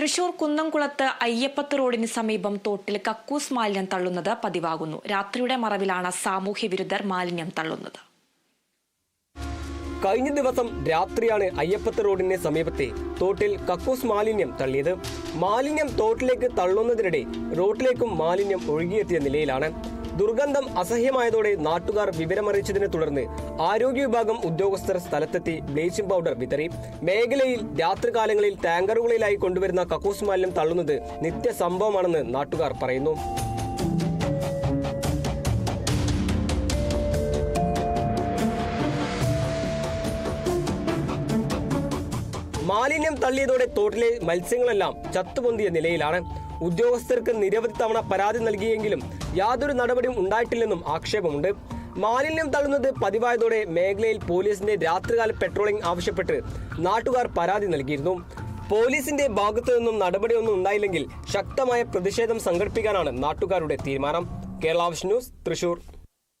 തൃശൂർ കുന്നംകുളത്ത് അയ്യപ്പത്ത് റോഡിന് സമീപം തോട്ടിൽ കക്കൂസ് മാലിന്യം തള്ളുന്നത് പതിവാകുന്നു. രാത്രിയുടെ മറവിലാണ് സാമൂഹ്യ വിരുദ്ധർ മാലിന്യം തള്ളുന്നത്. കഴിഞ്ഞ ദിവസം രാത്രിയാണ് അയ്യപ്പത്ത് റോഡിന് സമീപത്തെ തോട്ടിൽ കക്കൂസ് മാലിന്യം തള്ളിയത്. മാലിന്യം തോട്ടിലേക്ക് തള്ളുന്നതിനിടെ റോഡിലേക്കും മാലിന്യം ഒഴുകിയെത്തിയ നിലയിലാണ് ദുർഗന്ധം അസഹ്യമായതോടെ നാട്ടുകാർ വിവരമറിയിച്ചതിനെ തുടർന്ന് ആരോഗ്യ വിഭാഗം ഉദ്യോഗസ്ഥർ സ്ഥലത്തെത്തി ബ്ലീച്ചിംഗ് പൗഡർ വിതറി. മേഖലയിൽ രാത്രികാലങ്ങളിൽ ടാങ്കറുകളിലായി കൊണ്ടുവരുന്ന കക്കൂസ് മാലിന്യം തള്ളുന്നത് നിത്യസംഭവമാണെന്ന് നാട്ടുകാർ പറയുന്നു. മാലിന്യം തള്ളിയതോടെ തോട്ടിലെ മത്സ്യങ്ങളെല്ലാം ചത്തുപൊന്തിയ നിലയിലാണ്. ഉദ്യോഗസ്ഥർക്ക് നിരവധി തവണ പരാതി നൽകിയെങ്കിലും യാതൊരു നടപടിയും ഉണ്ടായിട്ടില്ലെന്നും ആക്ഷേപമുണ്ട്. മാലിന്യം തള്ളുന്നത് പതിവായതോടെ മേഖലയിൽ പോലീസിന്റെ രാത്രികാല പെട്രോളിംഗ് ആവശ്യപ്പെട്ട് നാട്ടുകാർ പരാതി നൽകിയിരുന്നു. പോലീസിന്റെ ഭാഗത്തു നിന്നും നടപടിയൊന്നും ഉണ്ടായില്ലെങ്കിൽ ശക്തമായ പ്രതിഷേധം സംഘടിപ്പിക്കാനാണ് നാട്ടുകാരുടെ തീരുമാനം. കേരള ന്യൂസ് തൃശൂർ.